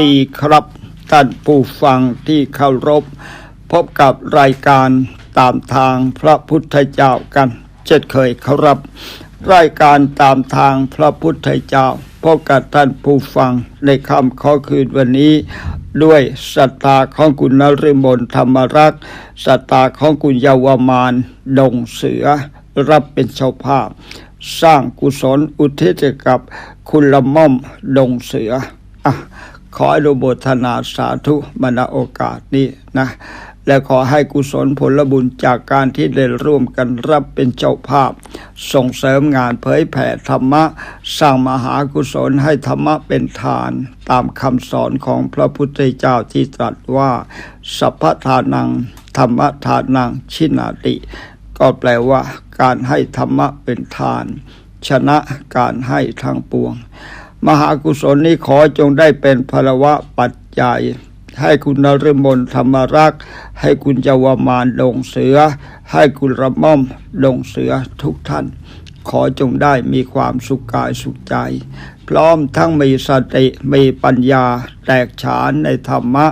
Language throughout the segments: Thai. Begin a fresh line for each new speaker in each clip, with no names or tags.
ดีครับท่านผู้ฟังที่เคารพ พบกับรายการตามทางพระพุทธเจ้ากันเช่นเคยครับ รายการตามทางพระพุทธเจ้าพบกับท่านผู้ฟังในคำข้อคืนวันนี้ ด้วยศรัทธาของคุณนฤมลธรรมรักษ์ศรัทธาของคุณเยาวมานดงเสือ รับเป็นเจ้าภาพ สร้างกุศลอุทิศกับคุณละม่อมดงเสืออะ ขออนุโมทนาสาธุบรรณโอกาสนี้นะ และขอให้กุศลผลบุญจากการที่ได้ร่วมกันรับเป็นเจ้าภาพ ส่งเสริมงานเผยแผ่ธรรมะ สร้างมหากุศลให้ธรรมะเป็นทาน ตามคำสอนของพระพุทธเจ้าที่ตรัสว่า สัพพทานัง ธรรมทานังชินาติ ก็แปลว่า การให้ธรรมะเป็นทาน ชนะการให้ทางปวง มหากุศลนี้ขอจงได้เป็นพลวะปัจจัย ให้คุณนฤมลธรรมรัก ให้คุณเจามานดงเสือ ให้คุณระม่อมดงเสือทุกท่าน ขอจงได้มีความสุขกายสุขใจ พร้อมทั้งมีสติมีปัญญาแตกฉานในธรรมะ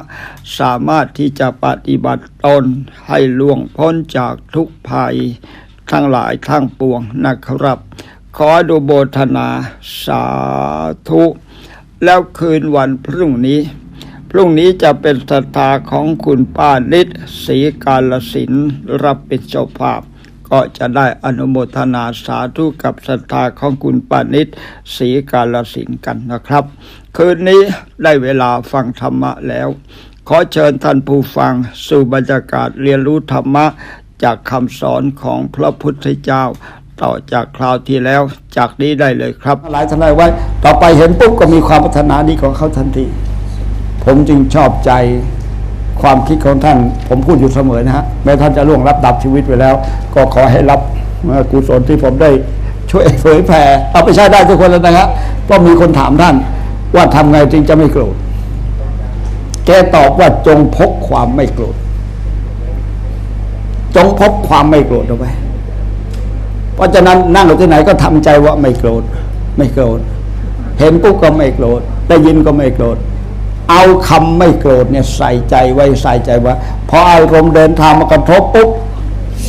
สามารถที่จะปฏิบัติตนให้ล่วงพ้นจากทุกภัย ทั้งหลายทั้งปวงนะครับ ขอดูโบทนาสาธุ แล้วคืนวันพรุ่งนี้ พรุ่งนี้จะเป็นศรัทธาของคุณป้านิดศรีกาลสินรับเป็นเจ้าภาพ ก็จะได้อนุโมทนาสาธุกับศรัทธาของคุณป้านิดศรีกาลสินกันนะครับ คืนนี้ได้เวลาฟังธรรมะแล้ว ขอเชิญท่านผู้ฟังสู่บรรยากาศเรียนรู้ธรรมะจากคำสอนของพระพุทธเจ้า ต่อจากคราวที่แล้วจากนี้ได้เลยครับ
หลายทนายไว้ ต่อไปเห็นปุ๊บก็มีความพัฒนาดีของเขาทันที ผมจึงชอบใจความคิดของท่าน ผมพูดอยู่เสมอนะฮะแม้ท่านจะล่วงรับดับชีวิตไปแล้ว ก็ขอให้รับกุศลที่ผมได้ช่วยเผยแผ่เอาไปใช้ได้ทุกคนแล้วนะครับเพราะมีคนถามท่าน ว่าทำไงจึงจะไม่โกรธแกตอบว่าจงพกความไม่โกรธจงพกความไม่โกรธเอาไว้ เพราะฉะนั้นนั่งอยู่ที่ไหนก็ทำใจว่าไม่โกรธไม่โกรธเห็นปุ๊บก็ไม่โกรธได้ยินก็ไม่โกรธเอาคำไม่โกรธเนี่ยใส่ใจไว้ใส่ใจว่าพออารมณ์เดินทางมากระทบปุ๊บ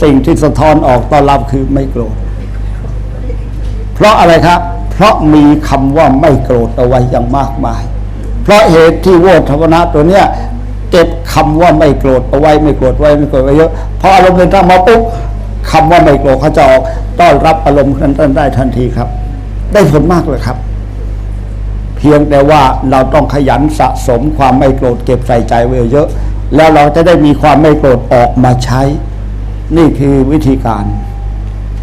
สิ่งที่สะท้อนออกต้อนรับคือไม่โกรธเพราะอะไรครับ เพราะมีคำว่าไม่โกรธเอาไว้อย่างมากมาย เพราะเหตุที่โวทวนะตัวเนี้ยเก็บคำว่าไม่โกรธเอาไว้ไม่โกรธไว้ไม่โกรธไว้เยอะพออารมณ์เดินทางมาปุ๊บ คำว่าไม่โกรธเขาจะออกต้อนรับอารมณ์นั้นได้ทันทีครับ ได้ผลมากเลยครับ เพียงแต่ว่าเราต้องขยันสะสมความไม่โกรธเก็บใส่ใจไว้เยอะ แล้วเราจะได้มีความไม่โกรธออกมาใช้ นี่คือวิธีการ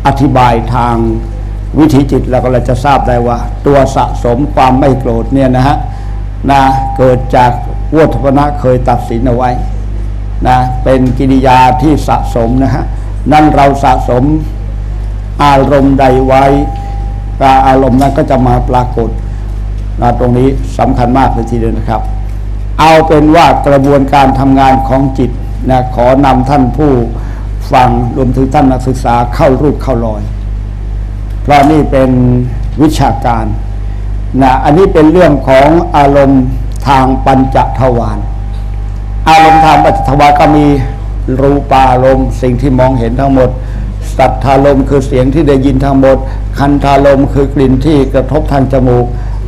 อธิบายทางวิถีจิตเราก็เลยจะทราบได้ว่า ตัวสะสมความไม่โกรธเนี่ยนะฮะนะเกิดจากวัฏพนะเคยตัดสินเอาไว้นะเป็นกิริยาที่สะสมนะฮะ นั่นเราสะสมอารมณ์ใดไว้การอารมณ์นั้นก็จะมาปรากฏนะตรงนี้สำคัญมากเลยทีเดียวนะครับ เอาเป็นว่ากระบวนการทำงานของจิตนะขอนำท่านผู้ฟังรวมถึงท่านนักศึกษาเข้ารูปเข้ารอย เพราะนี่เป็นวิชาการนะอันนี้เป็นเรื่องของอารมณ์ทางปัญจทวารอารมณ์ทางปัญจทวารก็มี รูปารมณ์สิ่งที่มองเห็นทั้งหมด สัทธารมณ์คือเสียงที่ได้ยินทั้งหมด คันธารมณ์คือกลิ่นที่กระทบทางจมูก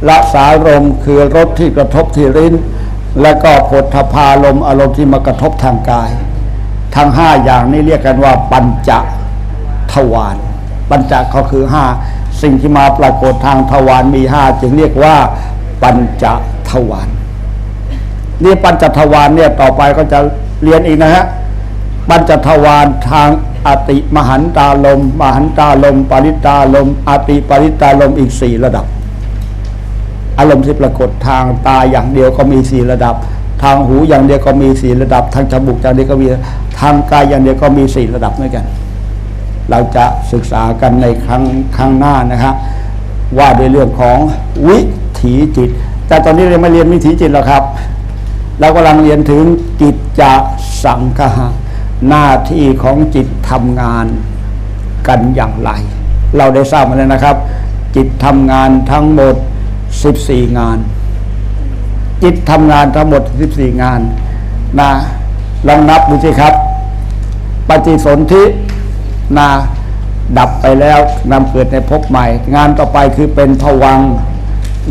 ละสารมณ์คือรสที่กระทบที่ลิ้น และก็ผลทพารมณ์อารมณ์ที่มากระทบทางกาย ทั้งห้าอย่างนี้เรียกกันว่าปัญจทวารปัญจก็คือห้าสิ่งที่มาปรากฏทางทวารมีห้าจึงเรียกว่าปัญจทวารนี่ปัญจทวารเนี่ยต่อไปก็จะเรียนอีกนะฮะ ปัญจทวารทางอติมหันตาลม มหันตาลม ปริตาลม อติปริตาลมอีกสี่ระดับ อารมณ์ที่ปรากฏทางตาอย่างเดียวก็มีสี่ระดับ ทางหูอย่างเดียวก็มีสี่ระดับ ทางจมูกอย่างเดียวก็มีทางกายอย่างเดียวก็มีสี่ระดับเหมือนกัน เราจะศึกษากันในครั้งครั้งหน้านะครับว่าด้วยเรื่องของวิถีจิต แต่ตอนนี้เราไม่เรียนวิถีจิตแล้วครับ เรากำลังเรียนถึงจิตจะสังคหะ หน้าที่ของจิตทำงานกันอย่างไร เราได้ทราบมาแล้วนะครับ จิตทำงานทั้งหมด 14 งาน จิตทำงานทั้งหมด 14 งานนะลองนับดูสิครับ ปฏิสนธินะดับไปแล้วนำเกิดในภพใหม่ งานต่อไปคือเป็นผวัง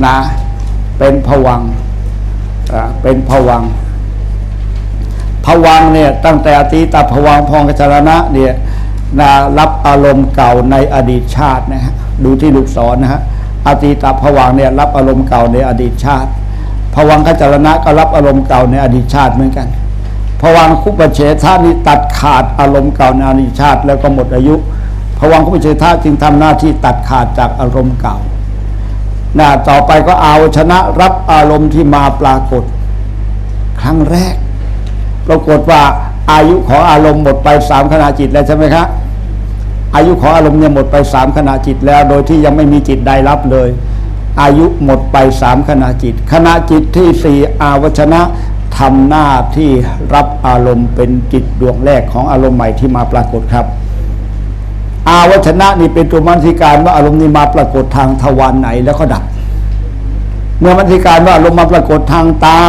นะเป็นผวังอ่าเป็นผวัง ผวังเนี่ยตั้งแต่อตีตาผวังพองกจรณะเนี่ยนะรับอารมณ์เก่าในอดีตชาตินะฮะดูที่ลูกศรนะฮะอตีตาผวังเนี่ยรับอารมณ์เก่าในอดีตชาติผวังคจรณะก็รับอารมณ์เก่าในอดีตชาติเหมือนกันผวังคุปเฉทานี่ตัดขาดอารมณ์เก่าในอดีตชาติ แล้วก็หมดอายุผวังคุปเฉทาจึงทำหน้าที่ตัดขาดจากอารมณ์เก่านะต่อไปก็เอาชนะรับอารมณ์ที่มาปรากฏ ครั้งแรก ปรากฏว่าอายุของอารมณ์หมดไปสามขณะจิตแล้วใช่ไหมครับอายุของอารมณ์เนี่ยหมดไปสามขณะจิตแล้ว โดยที่ยังไม่มีจิตใดรับเลย อายุหมดไปสามขณะจิตขณะจิตที่สี่อาวชนะทำหน้าที่รับอารมณ์เป็นจิตดวงแรกของอารมณ์ใหม่ที่มาปรากฏครับ อาวชนะนี่เป็นตัวมันสิการว่าอารมณ์นี้มาปรากฏทางทวารไหนแล้วก็ดับ เมื่อมันสิการว่าลมณ์มาปรากฏทางตา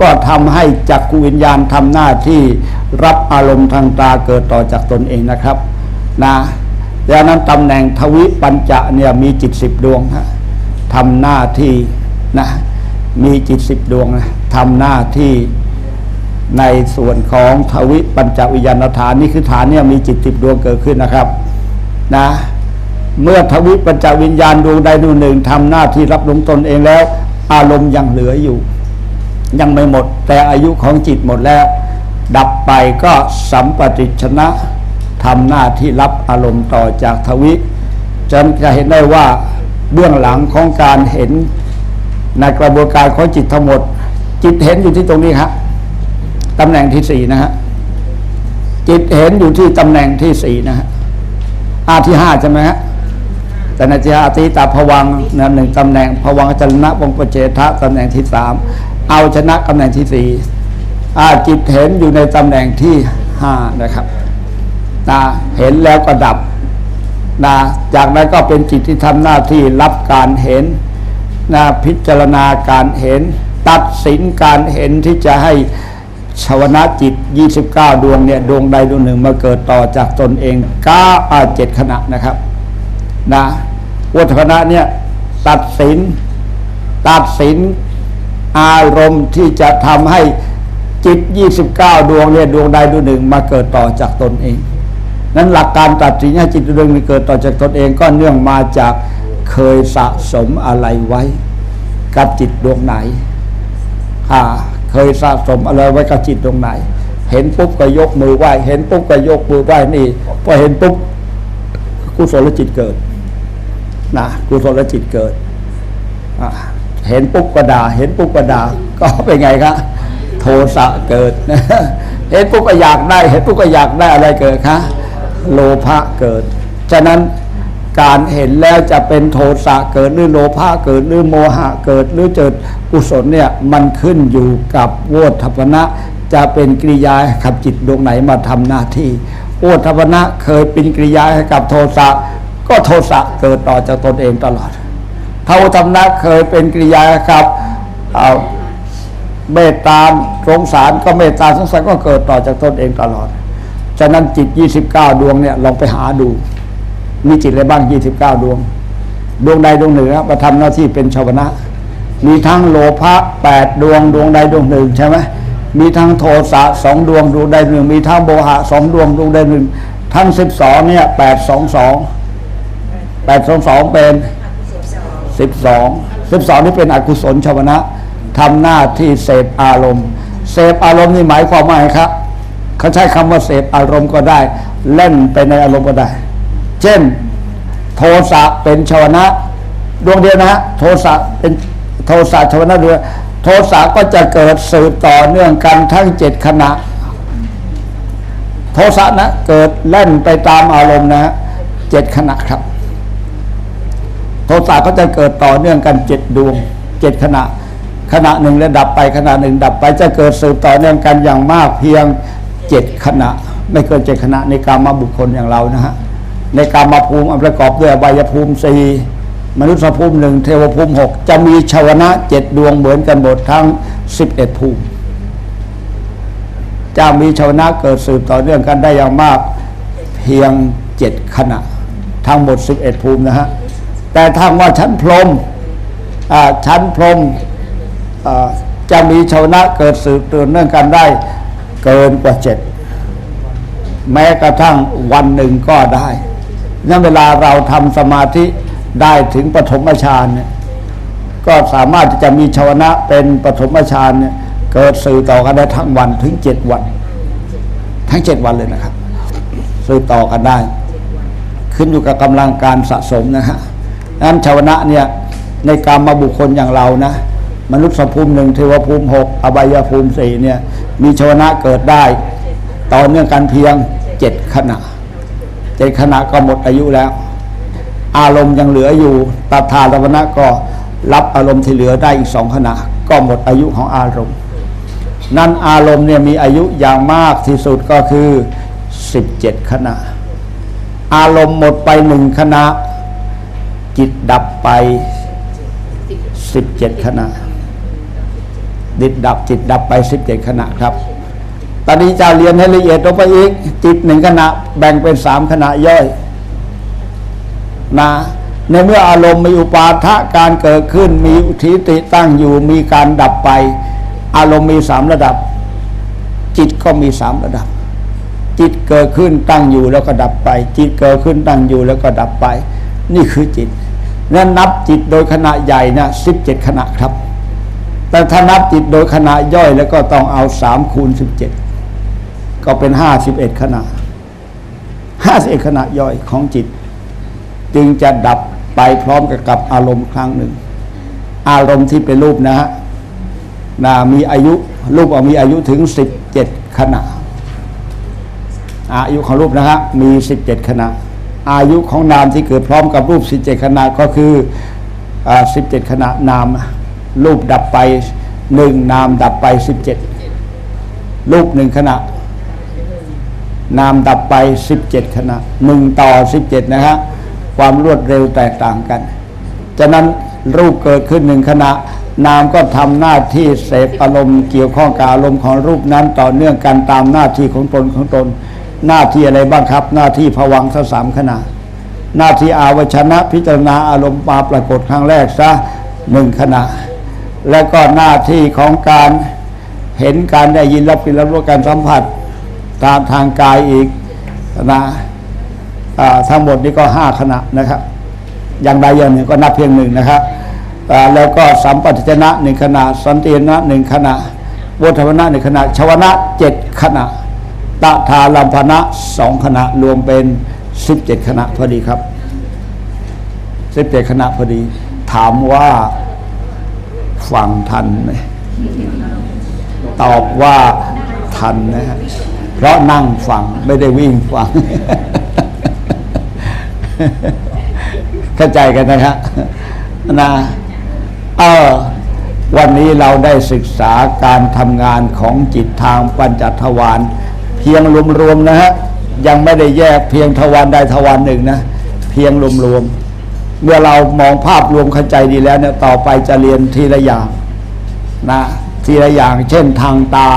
ก็ทำให้จักรวิญญาณทำหน้าที่รับอารมณ์ทางตาเกิดต่อจากตนเองนะครับนะดังนั้นตำแหน่งทวิปัญจะเนี่ยมีจิตสิบดวงฮะทำหน้าที่นะมีจิตสิบดวงนะทำหน้าที่ในส่วนของทวิปัญจวิญญาณฐานนี่คือฐานเนี่ยมีจิตสิบดวงเกิดขึ้นนะครับนะเมื่อทวิปัญจวิญญาณดวงใดดวงหนึ่งทำหน้าที่รับลงตนเองแล้ว อารมณ์ยังเหลืออยู่ ยังไม่หมด แต่อายุของจิตหมดแล้ว ดับไปก็สัมปติชนะทำหน้าที่รับอารมณ์ต่อจากทวิฉะนันจะเห็นได้ว่าเบื้องหลังของการเห็นในกระบวนการของจิตทั้งหมด จิตเห็นอยู่ที่ตรงนี้ครับตำแหน่งที่สี่นะฮะจิตเห็นอยู่ที่ตำแหน่งที่สี่นะฮะอาที่ห้าใช่ไหมฮะแต่นาจีอาติตาผวังนะหนึ่งตำแหน่งผวังค์จรณะวงปเจทะตำแหน่งที่สาม เอาชนะตำแหน่งที่สี่จิตเห็นอยู่ในตำแหน่งที่ห้านะครับนะเห็นแล้วก็ดับนะจากนั้นก็เป็นจิตที่ทำหน้าที่รับการเห็นนะพิจารณาการเห็น ตัดสินการเห็นที่จะให้ชาวนะจิต 29 ดวงเนี่ยดวงใดดวงหนึ่งมาเกิดต่อจากตนเองก้าอาเจ็ดขณะนะครับนะวัฏคณะเนี่ยตัดสิน ตัดสิน อารมณ์ที่จะทำให้จิต 29 ดวงเนี่ยดวงใดดวงหนึ่งมาเกิดต่อจากตนเอง นั้นหลักการตัดสินให้จิตดวงหนึ่งเกิดต่อจากตนเอง ก็เนื่องมาจากเคยสะสมอะไรไว้ กับจิตดวงไหนอ่าเคยสะสมอะไรไว้กับจิตตรงไหน เห็นปุ๊บก็ยกมือไหว้ เห็นปุ๊บก็ยกมือไหว้นี่พอเห็นปุ๊บกุศลจิตเกิดนะกุศลจิตเกิดอ่า เห็นปุ๊บก็ด่า เห็นปุ๊บก็ด่าก็เป็นไงครับโทสะเกิด เห็นปุ๊บก็อยากได้ เห็นปุ๊บก็อยากได้อะไรเกิดคะโลภะเกิด ฉะนั้นการเห็นแล้วจะเป็นโทสะเกิดหรือโลภะเกิดหรือโมหะเกิดหรือเจิดกุศลเนี่ยมันขึ้นอยู่กับโวทัพนะจะเป็นกิริยาให้กับจิตดวงไหนมาทำหน้าที่โวทัพนะเคยเป็นกิริยาให้กับโทสะก็โทสะเกิดต่อจากตนเองตลอด ถ้าโวทัพนะเคยเป็นกิริยาให้กับเมตตาสงสารก็เมตตาสงสารก็เกิดต่อจากตนเองตลอด ฉะนั้นจิต 29 ดวงเนี่ยลองไปหาดู มีจิตอะไรบ้าง 29 ดวง ดวงใดดวงหนึ่งครับมาทำหน้าที่เป็นชาวนะ มีทั้งโลภะ8ดวงดวงใดดวงหนึ่งใช่ไหมมีทั้งโทสะสองดวงดวงใดหนึ่ง มีทั้งโมหะสองดวงดวงใดหนึ่ง ทั้ง 12เนี่ย8 2 2 8 2 2 เป็น 12 12 นี่เป็นอกุศลชาวนะทำหน้าที่เสพอารมณ์ เสพอารมณ์นี่หมายความว่าไงครับเขาใช้คำว่าเสพอารมณ์ก็ได้ เล่นไปในอารมณ์ก็ได้ เช่น โทสะเป็นชาวนะดวงเดียวนะฮะโทสะเป็นโทสะชาวนะดวงโทสะก็จะเกิดสืบต่อเนื่องกันทั้งเจ็ดขณะ โทสะนะเกิดเล่นไปตามอารมณ์นะเจ็ดขณะครับ ทสะก็จะเกิดต่อเนื่องกันเจ็ดดวงเจ็ดขณะ ขณะหนึ่งแล้วดับไปขณะหนึ่งดับไปจะเกิดสืบต่อเนื่องกันอย่างมากเพียงเจ็ดขณะ ไม่เกินเจ็ดขณะในการมาบุคคลอย่างเรานะฮะในการมาภูมิอันประกอบด้วยวัยภูมิสี่มนุษยภูมิหนึ่งเทวภูมิหกจะมีชาวนะเจ็ดดวงเหมือนกันหมดทั้งสิบเอ็ดภูมิจะมีชาวนะเกิดสืบต่อเนื่องกันได้อย่างมากเพียงเจ็ดขณะ ทั้งหมดสิบเอ็ดภูมินะฮะ แต่ทางว่าชั้นพรมชั้นพรมจะมีชาวนะเกิดสืบต่อเนื่องกันได้เกินกว่าเจ็ดแม้กระทั่งวันหนึ่งก็ได้นั่นเวลาเราทำสมาธิได้ถึงปฐมฌานเนี่ยก็สามารถจะมีชาวนะเป็นปฐมฌานเนี่ยเกิดสื่อต่อกันได้ทั้งวันถึงเจ็ดวัน ทั้งเจ็ดวันเลยนะครับ สื่อต่อกันได้ ขึ้นอยู่กับกำลังการสะสมนะฮะ นั้นชาวนะเนี่ยในการมาบุคคลอย่างเรานะ มนุษย์สภูมิหนึ่งเทวภูมิหกอบายภูมิสี่เนี่ยมีชาวนะเกิดได้ต่อเนื่องกันเพียงเจ็ดขณะเจ็ดขณะก็หมดอายุแล้ว อารมณ์ยังเหลืออยู่ตถาลวนะก็รับอารมณ์ที่เหลือได้อีกสองขณะ ก็หมดอายุของอารมณ์ นั้นอารมณ์เนี่ยมีอายุอย่างมากที่สุดก็คือ 17 ขณะ อารมณ์หมดไปหนึ่งขณะ จิตดับไป 17 ขณะดิดดับจิตดับไป 17 ขณะครับ ตอนนี้จะเรียนให้ละเอียดลงไปอีก จิตหนึ่งขณะ แบ่งเป็นสามขณะย่อยนะในเมื่ออารมณ์มีอุปาทะการเกิดขึ้นมีอุทิติตั้งอยู่มีการดับไป อารมณ์มีสามระดับ จิตก็มีสามระดับ จิตเกิดขึ้นตั้งอยู่แล้วก็ดับไป จิตเกิดขึ้นตั้งอยู่แล้วก็ดับไป นี่คือจิต นั้นนับจิตโดยขณะใหญ่นะสิบเจ็ดขณะครับ แต่ถ้านับจิตโดยขณะย่อยแล้วก็ต้องเอาสามคูณสิบเจ็ดก็เป็นห้าสิบเอ็ดขณะห้าสิบเอ็ดขณะย่อยของจิต จึงจะดับไปพร้อมกับกับอารมณ์ครั้งหนึ่ง อารมณ์ที่เป็นรูปนะฮะนะมีอายุรูปอมีอายุถึงสิบเจ็ดขณะอายุของรูปนะฮะมีสิบเจ็ดขณะ อายุของนามที่เกิดพร้อมกับรูปสิบเจ็ดขณะก็คือสิบเจ็ดขณะนาม รูปดับไปหนึ่งนามดับไปสิบเจ็ดรูปหนึ่งขณะ นามดับไป 17 ขณะหนึ่งต่อ 17 นะฮะความรวดเร็วแตกต่างกันฉะนั้นรูปเกิดขึ้นหนึ่งขณะ นามก็ทำหน้าที่เสพอารมณ์เกี่ยวข้องกับอารมณ์ของรูปนั้นต่อเนื่องกันตามหน้าที่ของตนของตน หน้าที่อะไรบ้างครับ หน้าที่ผวังค์ซะสามขณะ หน้าที่อาวชนะพิจารณาอารมณ์มาปรากฏครั้งแรกซะหนึ่งขณะ แล้วก็หน้าที่ของการเห็นการได้ยินรับกลินรับรู้การสัมผัสตามทางกายอีกนะทั้งหมดนี้ก็ห้าขณะนะครับ อย่างใดอย่างหนึ่งก็นับเพียงหนึ่งนะครับแล้วก็สัมปติชนะหนึ่งขณะ สันตินะหนึ่งขณะวุฒวนะหนึ่งขณะชวนะเจ็ดขณะ ตถาลัมพนะสองขณะรวมเป็นสิบเจ็ดขณะพอดีครับสิบเจ็ดขณะพอดี ถามว่าฟังทันไหมตอบว่าทันนะฮะเพราะนั่งฟังไม่ได้วิ่งฟัง เข้าใจกันนะครับนะเออวันนี้เราได้ศึกษาการทำงานของจิตทางปัญจทวาร เพียงรวมๆนะฮะยังไม่ได้แยกเพียงทวารใดทวารหนึ่งนะเพียงรวมๆเมื่อเรามองภาพรวมเข้าใจดีแล้วเนี่ยต่อไปจะเรียนทีละอย่างนะทีละอย่างเช่นทางตา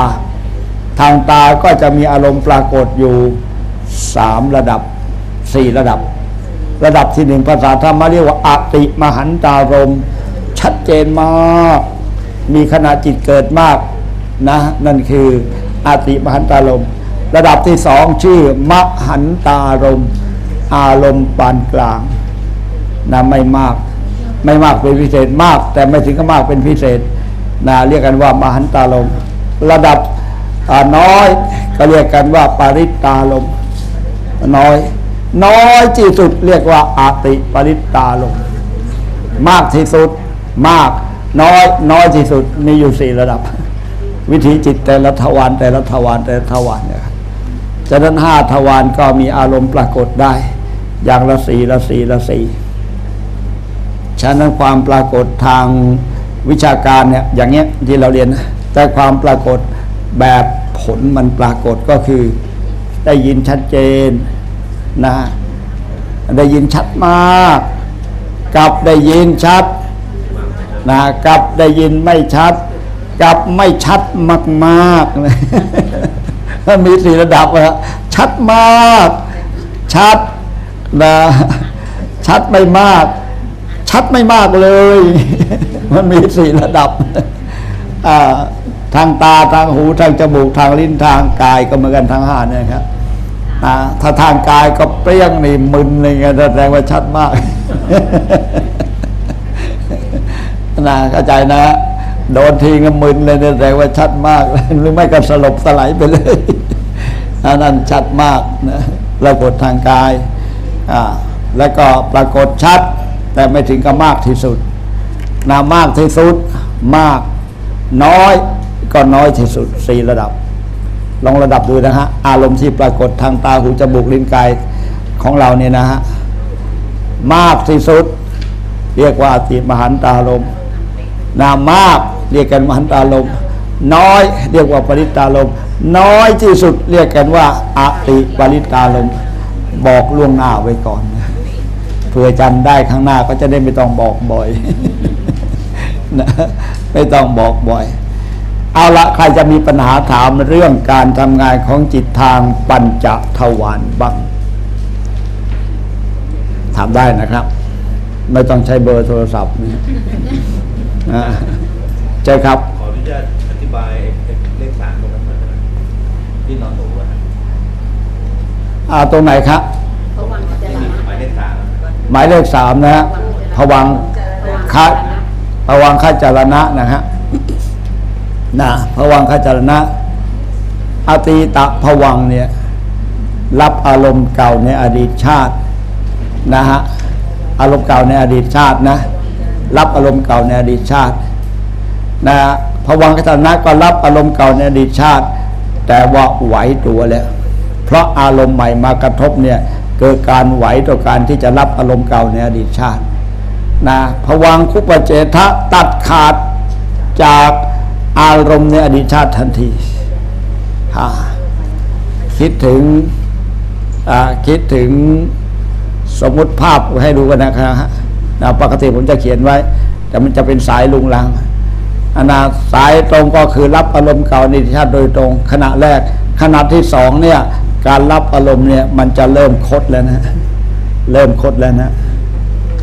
ทางตาก็จะมีอารมณ์ปรากฏอยู่สามระดับสี่ระดับ ระดับที่หนึ่งภาษาธรรมเรียกว่าอติมหันตารม ชัดเจนมาก มีขณะจิตเกิดมากนะนั่นคืออติมหันตารม ระดับที่สองชื่อมหันตารม อารมณ์ปานกลางนะไม่มากไม่มากเป็นพิเศษมาก แต่ไม่ถึงกับมากเป็นพิเศษนะเรียกกันว่ามหันตาลมระดับน้อยก็เรียกกันว่าปาริตตาลม น้อย น้อยที่สุดเรียกว่าอาติปริตตาลม มากที่สุดมากน้อยน้อยที่สุดมีอยู่สี่ระดับ วิธีจิตแต่ละทวารแต่ละทวารแต่ละทวารเนี่ย ฉะนั้นห้าทวารก็มีอารมณ์ปรากฏได้ อย่างละสีละสีละสีฉะนั้นความปรากฏทางวิชาการเนี่ยอย่างเงี้ยที่เราเรียนนะแต่ความปรากฏแบบผลมันปรากฏก็คือ ได้ยินชัดเจนนะได้ยินชัดมาก กับได้ยินชัดนะกับได้ยินไม่ชัด กับไม่ชัดมากๆเลย มันมีสี่ระดับอะชัดมาก ชัดนะชัดไม่มาก ชัดไม่มากเลย มันมีสี่ระดับทางตาทางหูทางจมูกทางลิ้นทางกายก็เหมือนกันทางห้าเนี่ยครับถ้าทางกายก็เปรี้ยงนี่มึนอะไรเงี้ยแสดงว่าชัดมากนะเข้าใจนะ โดนทีก็มึนเลยแสดงว่าชัดมากหรือไม่ก็สลบสลายไปเลยอันนั้นชัดมากนะปรากฏทางกายอ่าแล้วก็ปรากฏชัด แต่ไม่ถึงกับมากที่สุดนามากที่สุดมาก น้อยก็น้อยที่สุดสี่ระดับ ลองระดับดูนะฮะ อารมณ์ที่ปรากฏทางตาหูจมูกลิ้นกายของเราเนี่ยนะฮะ มากที่สุด เรียกว่าติมหันตารมณ์นามาก เรียกกันมหันตารมณ์น้อยเรียกว่าปริตารมณ์น้อยที่สุดเรียกกันว่าอติปริตารมณ์บอกล่วงหน้าไว้ก่อนเพื่อจำได้ข้างหน้าก็จะได้ไม่ต้องบอกบ่อยนะไม่ต้องบอกบ่อย เอาละใครจะมีปัญหาถามเรื่องการทำงานของจิตทางปัญจทวารบ้างถามได้นะครับ ไม่ต้องใช้เบอร์โทรศัพท์นะอ่ ใช่ครับ
ขออนุญาตอธิบายไอ้เลขสามตรงนั้นหน่อยได้ไหมที่นอนหนูอะครับ
อ่าตรงไหนครับ
พระวังจะ
ที่
ละ
มีหมายเลขสาม
หมายเลขสามนะฮะผวังคะผวังขจารณะนะฮะนะผวังขจารณะอตีตะผวังค์เนี่ยรับอารมณ์เก่าในอดีตชาตินะฮะอารมณ์เก่าในอดีตชาตินะ รับอารมณ์เก่าในอดีตชาติ นะผวังคจารณะก็รับอารมณ์เก่าในอดีตชาติ แต่ว่าไหวตัวแล้วเพราะอารมณ์ใหม่มากระทบเนี่ยเกิดการไหวต่อการที่จะรับอารมณ์เก่าในอดีตชาตินะผวังคุปเจทะตัดขาดจากอารมณ์ในอดีตชาติทันทีอ่าคิดถึงอ่าคิดถึงสมมติภาพให้ดูกันนะครับนะปกติผมจะเขียนไว้ แต่มันจะเป็นสายลุงลัง อันนะสายตรงก็คือรับอารมณ์เก่าในอดีตชาติโดยตรง ขณะแรก ขณะที่สองเนี่ย การรับอารมณ์เนี่ยมันจะเริ่มคดแล้วนะเริ่มคดแล้วนะ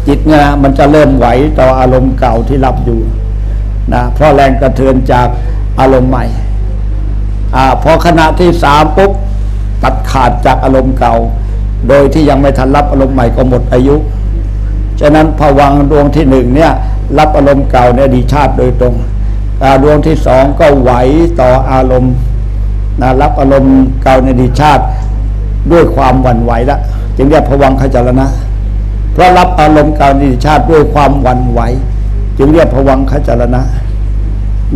จิตเนี่ยนมันจะเริ่มไหวต่ออารมณ์เก่าที่รับอยู่นะเพราะแรงกระเทือนจากอารมณ์ใหม่อาพอขณะที่สามปุ๊บตัดขาดจากอารมณ์เก่า โดยที่ยังไม่ทันรับอารมณ์ใหม่ก็หมดอายุฉะนั้นผวังดวงที่หนึ่งเนี่ยรับอารมณ์เก่าในอดีชาติโดยตรง ดวงที่สองก็ไหวต่ออารมณ์นะรับอารมณ์เก่าในดีชาติด้วยความหวั่นไหวละจึงเรียกผวังคจารณะเพราะรับอารมณ์เก่าในดีชาติด้วยความหวั่นไหว จึงเรียกผวังคจารณะ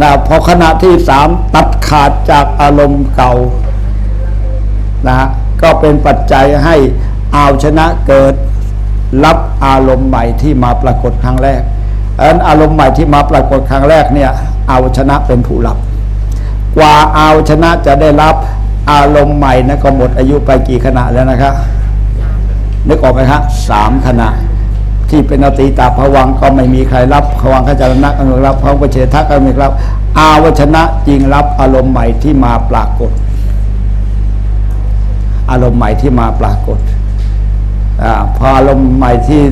นะพอขณะที่สามตัดขาดจากอารมณ์เก่านะฮะก็เป็นปัจจัยให้อาวชนะเกิดรับอารมณ์ใหม่ที่มาปรากฏครั้งแรกอันอารมณ์ใหม่ที่มาปรากฏครั้งแรกเนี่ย เอาชนะเป็นผู้รับ กว่าเอาชนะจะได้รับอารมณ์ใหม่นะก็หมดอายุไปกี่ขณะแล้วนะครับนึกออกไหมครับสามขณะ ที่เป็นอติตาภวังก็ไม่มีใครรับภวังคจารณะก็ไม่รับพระวเฉทะก็ไม่รับ อาวชนะจริงรับอารมณ์ใหม่ที่มาปรากฏ อารมณ์ใหม่ที่มาปรากฏอาพออารมณ์ใหม่ที่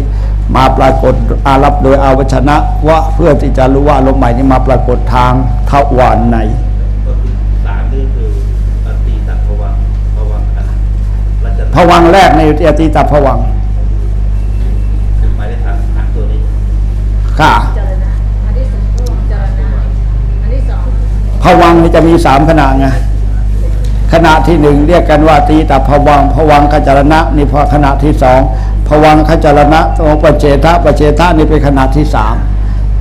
มาปรากฏอารับโดยอาวชนะว่าเพื่อที่จะรู้ว่าอารมณ์ใหม่ที่มาปรากฏทางทวารใน
ก็คือสามนี่คืออตีตักภวังค์ภวังค์อันรัช
ภวังค์แรกในอติตาภวังค์
คือหมายเลขสามสามตัวนี้
ค่ะ
เจรณะอันที่สองพระวังเจรณะอันที่สอง
ภวังค์นี่จะมีสามขณะไงขณะที่หนึ่งเรียกกันว่าตีตาภวังค์ภวังคจารณะนี่พอขณะที่สองภ วังคจารณะของปเจทะปเจทะนี่เป็นขณะที่สาม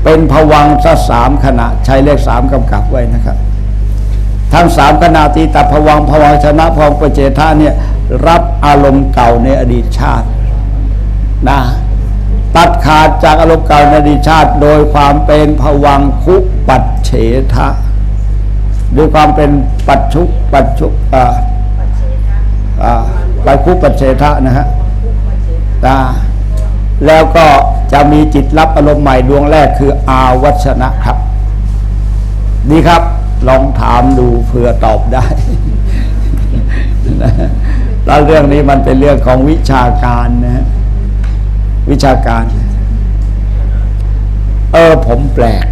เป็นภวังค์ซะสามขณะใช้เลขสามกำกับไว้นะครับ ทั้งสามขณะตีตาภวังค์ภวังค์ชนะภวังค์ปเจทะเนี่ยรับอารมณ์เก่าในอดีตชาตินะตัดขาดจากอารมณ์เก่าในอดีตชาติ โดยความเป็นภวังคุปัจเฉทะด้วยความเป็นปัจชุปัจชุอ่าอ่าปัจคุปัจเฉทะนะฮะ นะแล้วก็จะมีจิตรับอารมณ์ใหม่ดวงแรกคืออาวัชนะครับ ดีครับ ลองถามดูเผื่อตอบได้แล้วเรื่องนี้มันเป็นเรื่องของวิชาการนะฮะวิชาการ เออผมแปลก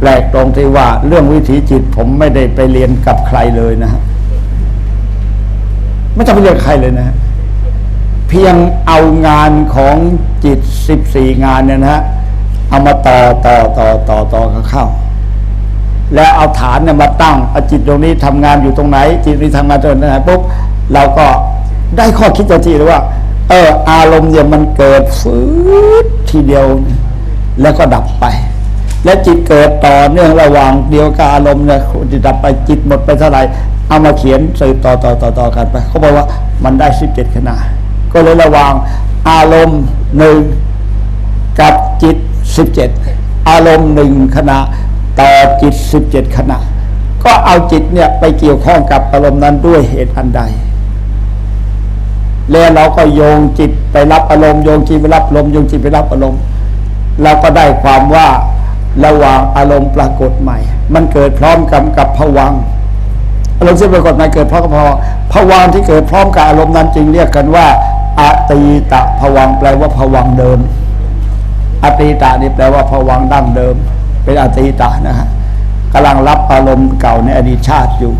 แปลกตรงที่ว่า เรื่องวิถีจิตผมไม่ได้ไปเรียนกับใครเลยนะฮะไม่ต้องไปเรียนใครเลยนะฮะ เพียงเอางานของจิตสิบสี่งานเนี่ยนะฮะเอามาต่อต่อต่อต่อต่อกันเข้า แล้วเอาฐานเนี่ยมาตั้งเอาจิตตรงนี้ทำงานอยู่ตรงไหน จิตนี้ทำงานตรงไหนปุ๊บเราก็ได้ข้อคิดทันทีเลยว่า เออ อารมณ์เนี่ยมันเกิดฟื้นทีเดียว แล้วก็ดับไป และจิตเกิดต่อเนื่องระหว่างเดียวกับอารมณ์เนี่ยจิตดับไปจิตหมดไปเท่าไหร่เอามาเขียนสืบต่อต่อต่อต่อกันไปเขาบอกว่ามันได้สิบเจ็ดขณะ ก็เลยระว่างอารมณ์หนึ่งกับจิต 17 อารมณ์หนึ่งขณะต่อจิต 17 ขณะ ก็เอาจิตเนี่ยไปเกี่ยวข้องกับอารมณ์นั้นด้วยเหตุอันใด แล้วเราก็โยงจิตไปรับอารมณ์โยงจิตไปรับอารมณ์โยงจิตไปรับอารมณ์เราก็ได้ความว่าระหว่างอารมณ์ปรากฏใหม่ มันเกิดพร้อมกับกับผวังอารมณ์ที่ปรากฏใหม่เกิดพร้อมกับผวังผวังที่เกิดพร้อมกับอารมณ์นั้นจึงเรียกกันว่า อตีตะผวังแปลว่าผวังเดิม อตีตะนี่แปลว่าผวังดั้งเดิม เป็นอตีตะนะฮะกำลังรับอารมณ์เก่าในอดีตชาติอยู่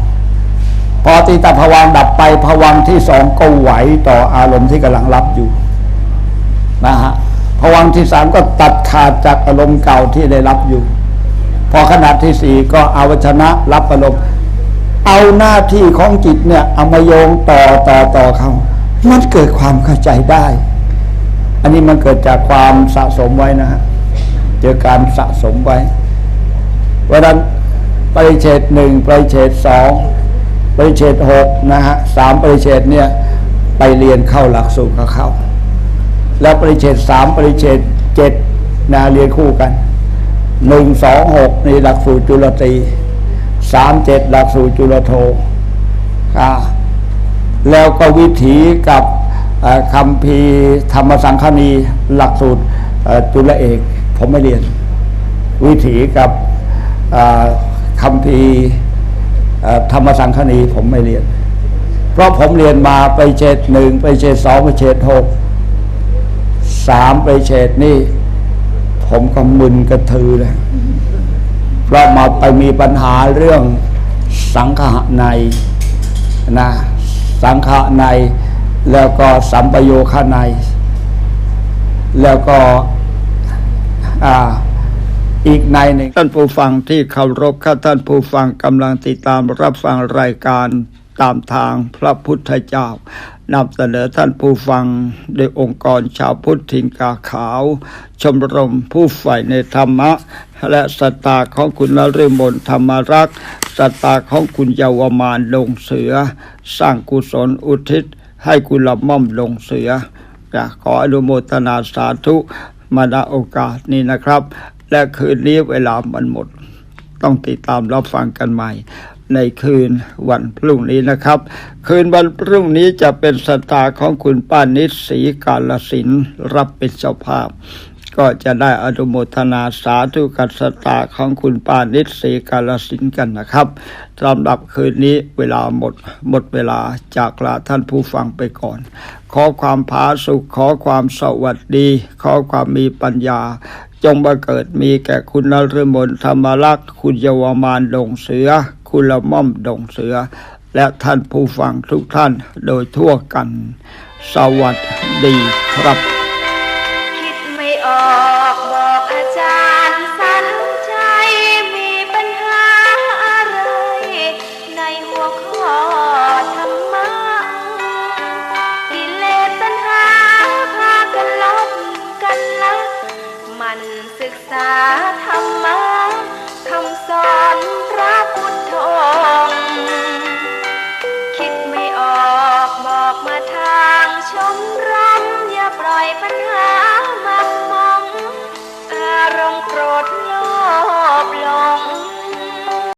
พอตีตะผวังดับไปผวังที่สองก็ไหวต่ออารมณ์ที่กำลังรับอยู่นะฮะผวังที่สามก็ตัดขาดจากอารมณ์เก่าที่ได้รับอยู่ พอขนาดที่สี่ก็อาวชนะรับอารมณ์เอาหน้าที่ของจิตเนี่ยเอามาโยงต่อต่อต่อเขา มันเกิดความเข้าใจได้ อันนี้มันเกิดจากความสะสมไว้นะฮะเจอการสะสมไว้วันนั้นปริเฉดหนึ่งปริเฉดสองปริเฉดหกนะฮะสามปริเฉดเนี่ยไปเรียนเข้าหลักสูตรกับเขาแล้วปริเฉดสามปริเฉดเจ็ดนะเรียนคู่กันหนึ่งสองหกในหลักสูตรจุลตรีสามเจ็ดหลักสูตรจุลโทอ่า แล้วก็วิถีกับคำพีธรรมสังคณีหลักสูตรจุลเอก ผมไม่เรียน วิถีกับคำพีธรรมสังคณีผมไม่เรียน เพราะผมเรียนมาไปเฉดหนึ่งไปเฉดสองไปเฉดหกสามไปเฉดนี่ ผมก็มึนกระทือเลยเพราะมาไปมีปัญหาเรื่องสังขะในนะ สังขะใน แล้วก็สัมปโยคะใน แล้วก็อ,อีกในหนึ่ง
ท่านผู้ฟังที่เคารพข้าท่านผู้ฟังกำลังติดตามรับฟังรายการตามทางพระพุทธเจ้า นำเสนอท่านผู้ฟังโดยองค์กรชาวพุทธถิ่นกาขาว ชมรมผู้ใฝ่ในธรรมะ และสตาของคุณนฤมลธรรมรักษ์สตาของคุณเยาวมานลงเสือ สร้างกุศลอุทิศ ให้คุณละม่อมลงเสือขออนุโมทนาสาธุมาณโอกาสนี้นะครับ และคืนนี้เวลามันหมด ต้องติดตามรับฟังกันใหม่ ในคืนวันพรุ่งนี้นะครับ คืนวันพรุ่งนี้จะเป็นสตาของคุณป้านิศรีกาลสินรับเป็นเจ้าภาพ ก็จะได้อนุโมทนาสาธุกับสตาของคุณป้านิศรีกาลสินกันนะครับสำหรับคืนนี้เวลาหมดหมดเวลาจากลาท่านผู้ฟังไปก่อน ขอความผาสุขขอความสวัสดี ขอความมีปัญญาจงบังเกิดมีแก่คุณนฤมลธรรมรักษ์คุณเยาวมานดงเสือ คุณละม่อมดงเสือ และท่านผู้ฟังทุกท่านโดยทั่วกัน สวัสดีครับ
ปัญหามักมอง อารมณ์โกรธโลภลง